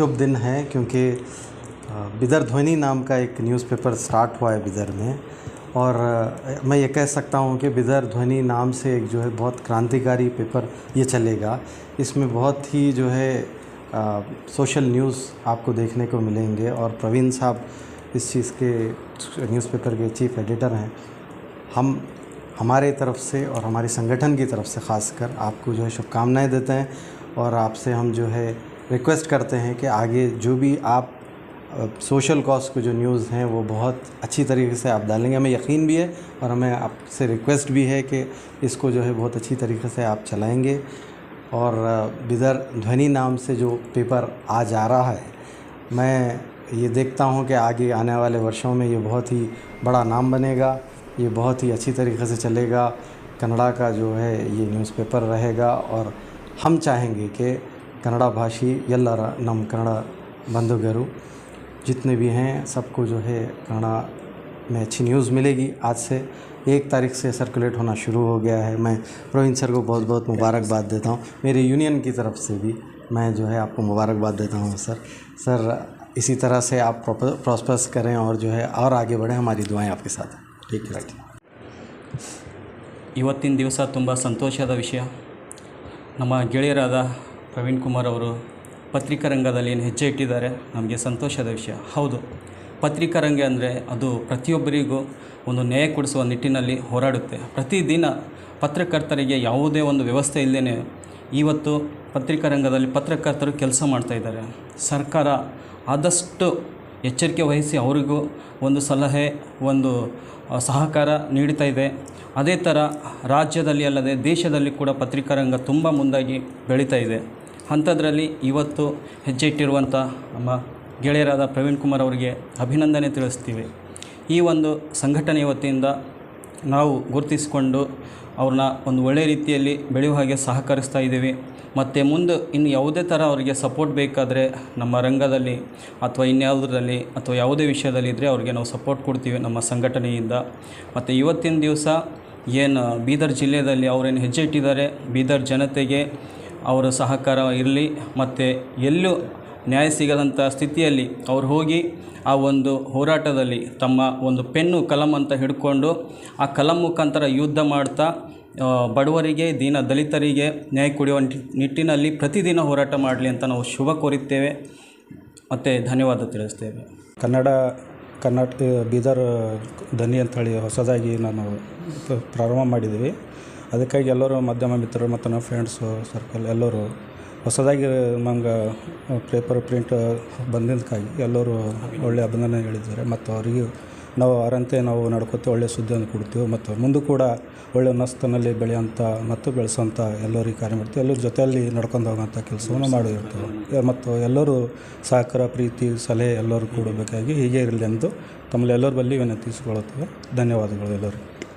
शुभ दिन है क्योंकि बिदर ध्वनि नाम का एक न्यूज़पेपर स्टार्ट हुआ है बिदर में। और मैं ये कह सकता हूँ कि बिदर ध्वनि नाम से एक जो है बहुत क्रांतिकारी पेपर ये चलेगा। इसमें बहुत ही जो है अ, सोशल न्यूज़ आपको देखने को मिलेंगे और प्रवीण साहब इस चीज़ के न्यूज़पेपर के चीफ एडिटर हैं। हम हमारे तरफ़ से और हमारे संगठन की तरफ़ से खासकर आपको जो है शुभकामनाएँ देते हैं और आपसे हम जो है रिक्वेस्ट करते हैं कि आगे जो भी आप सोशल कॉज को जो न्यूज़ हैं, वो बहुत अच्छी तरीके से आप डालेंगे। हमें यकीन भी है और हमें आपसे रिक्वेस्ट भी है कि इसको जो है बहुत अच्छी तरीके से आप चलाएँगे। और बिदर ध्वनि नाम से जो पेपर आज आ रहा है, मैं ये देखता हूँ कि आगे आने वाले वर्षों में ये बहुत ही बड़ा नाम बनेगा, ये बहुत ही अच्छी तरीके से चलेगा, कन्नड़ा का जो है ये न्यूज़पेपर रहेगा और हम चाहेंगे कि कन्नड़ा भाषी ಎಲ್ಲರ ನಮ್ಮ ಕನ್ನಡ बंधुगरु जितने भी हैं सबको जो है कन्नड़ा में अच्छी न्यूज़ मिलेगी आज से एक तारीख से सर्कुलेट होना शुरू हो गया है मैं प्रवीण सर को बहुत बहुत मुबारकबाद देता हूँ मेरे यूनियन की तरफ से भी मैं जो है आपको मुबारकबाद देता हूँ सर सर इसी तरह से आप प्रॉस्पर्स करें और जो है और आगे बढ़ें हमारी दुआएं आपके साथ हैं ठीक है ಇವತ್ತಿನ ದಿವಸ ತುಂಬ ಸಂತೋಷದ ವಿಷಯ ನಮ್ಮ ಗೆಳೆಯರಾದ ಪ್ರವೀಣ್ ಕುಮಾರ್ ಅವರು ಪತ್ರಿಕಾ ರಂಗದಲ್ಲಿ ಏನು ಹೆಜ್ಜೆ ಇಟ್ಟಿದ್ದಾರೆ, ನಮಗೆ ಸಂತೋಷದ ವಿಷಯ. ಹೌದು, ಪತ್ರಿಕಾ ರಂಗ ಅಂದರೆ ಅದು ಪ್ರತಿಯೊಬ್ಬರಿಗೂ ಒಂದು ನ್ಯಾಯ ಕೊಡಿಸುವ ನಿಟ್ಟಿನಲ್ಲಿ ಹೋರಾಡುತ್ತೆ. ಪ್ರತಿದಿನ ಪತ್ರಕರ್ತರಿಗೆ ಯಾವುದೇ ಒಂದು ವ್ಯವಸ್ಥೆ ಇಲ್ಲದೇ ಇವತ್ತು ಪತ್ರಿಕಾ ರಂಗದಲ್ಲಿ ಪತ್ರಕರ್ತರು ಕೆಲಸ ಮಾಡ್ತಾ ಇದ್ದಾರೆ. ಸರ್ಕಾರ ಆದಷ್ಟು ಎಚ್ಚರಿಕೆ ವಹಿಸಿ ಅವರಿಗೂ ಒಂದು ಸಲಹೆ, ಒಂದು ಸಹಕಾರ ನೀಡ್ತಾ ಇದೆ. ಅದೇ ಥರ ರಾಜ್ಯದಲ್ಲಿ ಅಲ್ಲದೆ ದೇಶದಲ್ಲಿ ಕೂಡ ಪತ್ರಿಕಾ ರಂಗ ತುಂಬ ಮುಂದಾಗಿ ಬೆಳೀತಾ ಇದೆ. ಅಂಥದ್ರಲ್ಲಿ ಇವತ್ತು ಹೆಜ್ಜೆ ಇಟ್ಟಿರುವಂಥ ನಮ್ಮ ಗೆಳೆಯರಾದ ಪ್ರವೀಣ್ ಕುಮಾರ್ ಅವರಿಗೆ ಅಭಿನಂದನೆ ತಿಳಿಸ್ತೀವಿ. ಈ ಒಂದು ಸಂಘಟನೆಯ ವತಿಯಿಂದ ನಾವು ಗುರುತಿಸಿಕೊಂಡು ಅವ್ರನ್ನ ಒಂದು ಒಳ್ಳೆಯ ರೀತಿಯಲ್ಲಿ ಬೆಳೆಯುವ ಹಾಗೆ ಸಹಕರಿಸ್ತಾ ಇದ್ದೀವಿ. ಮತ್ತು ಮುಂದೆ ಇನ್ನು ಯಾವುದೇ ಥರ ಅವರಿಗೆ ಸಪೋರ್ಟ್ ಬೇಕಾದರೆ ನಮ್ಮ ರಂಗದಲ್ಲಿ ಅಥವಾ ಇನ್ಯಾವುದರಲ್ಲಿ ಅಥವಾ ಯಾವುದೇ ವಿಷಯದಲ್ಲಿ ಇದ್ದರೆ ಅವರಿಗೆ ನಾವು ಸಪೋರ್ಟ್ ಕೊಡ್ತೀವಿ ನಮ್ಮ ಸಂಘಟನೆಯಿಂದ. ಮತ್ತು ಇವತ್ತಿನ ದಿವಸ ಏನು ಬೀದರ್ ಜಿಲ್ಲೆಯಲ್ಲಿ ಅವರೇನು ಹೆಜ್ಜೆ ಇಟ್ಟಿದ್ದಾರೆ ಬೀದರ್ ಜನತೆಗೆ ಅವರ ಸಹಕಾರ ಇರಲಿ ಮತ್ತು ಎಲ್ಲೂ ನ್ಯಾಯ ಸಿಗದಂಥ ಸ್ಥಿತಿಯಲ್ಲಿ ಅವ್ರು ಹೋಗಿ ಆ ಒಂದು ಹೋರಾಟದಲ್ಲಿ ತಮ್ಮ ಒಂದು ಪೆನ್ನು, ಕಲಂ ಅಂತ ಹಿಡ್ಕೊಂಡು ಆ ಕಲಂ ಮುಖಾಂತರ ಯುದ್ಧ ಮಾಡ್ತಾ ಬಡವರಿಗೆ, ದೀನ ದಲಿತರಿಗೆ ನ್ಯಾಯ ಕೊಡುವ ನಿಟ್ಟಿನಲ್ಲಿ ಪ್ರತಿದಿನ ಹೋರಾಟ ಮಾಡಲಿ ಅಂತ ನಾವು ಶುಭ ಕೋರುತ್ತೇವೆ. ಮತ್ತು ಧನ್ಯವಾದ ತಿಳಿಸ್ತೇವೆ. ಕನ್ನಡ, ಕರ್ನಾಟಕ, ಬೀದರ್ ಧನಿ ಅಂತ ಹೇಳಿ ಹೊಸದಾಗಿ ನಾನು ಪ್ರಾರಂಭ ಮಾಡಿದ್ದೀವಿ. ಅದಕ್ಕಾಗಿ ಎಲ್ಲರೂ ಮಾಧ್ಯಮ ಮಿತ್ರರು ಮತ್ತು ನಮ್ಮ ಫ್ರೆಂಡ್ಸು ಸರ್ಕಲ್ ಎಲ್ಲರೂ ಹೊಸದಾಗಿ ನಮ್ಗೆ ಪೇಪರ್ ಪ್ರಿಂಟ್ ಬಂದಿದ್ದಕ್ಕಾಗಿ ಎಲ್ಲರೂ ಒಳ್ಳೆಯ ಅಭಿನಂದನೆ ಹೇಳಿದ್ದಾರೆ. ಮತ್ತು ಅವರಿಗೂ ನಾವು ಅವರಂತೆ ನಾವು ನಡ್ಕೊತೀವಿ ಒಳ್ಳೆಯ ಸುದ್ದಿಯನ್ನು ಕೊಡ್ತೀವಿ. ಮತ್ತು ಮುಂದೆ ಕೂಡ ಒಳ್ಳೆಯ ನಸ್ತನಲ್ಲಿ ಬೆಳೆಯೋಂಥ ಮತ್ತು ಬೆಳೆಸೋಂಥ ಎಲ್ಲರಿಗೆ ಕಾರ್ಯ ಮಾಡ್ತೀವಿ. ಎಲ್ಲರ ಜೊತೆಯಲ್ಲಿ ನಡ್ಕೊಂಡು ಹೋಗೋಂಥ ಕೆಲಸವನ್ನು ಮಾಡಿರ್ತೇವೆ ಮತ್ತು ಎಲ್ಲರೂ ಸಹಕಾರ, ಪ್ರೀತಿ, ಸಲಹೆ ಎಲ್ಲರೂ ಕೊಡಬೇಕಾಗಿ ಹೀಗೆ ಇರಲಿ ಎಂದು ತಮ್ಮಲ್ಲಿ ಎಲ್ಲರ ಬಳಿ ವಿನಂತಿಸಿಕೊಳ್ಳುತ್ತೇವೆ. ಧನ್ಯವಾದಗಳು ಎಲ್ಲರಿಗೂ.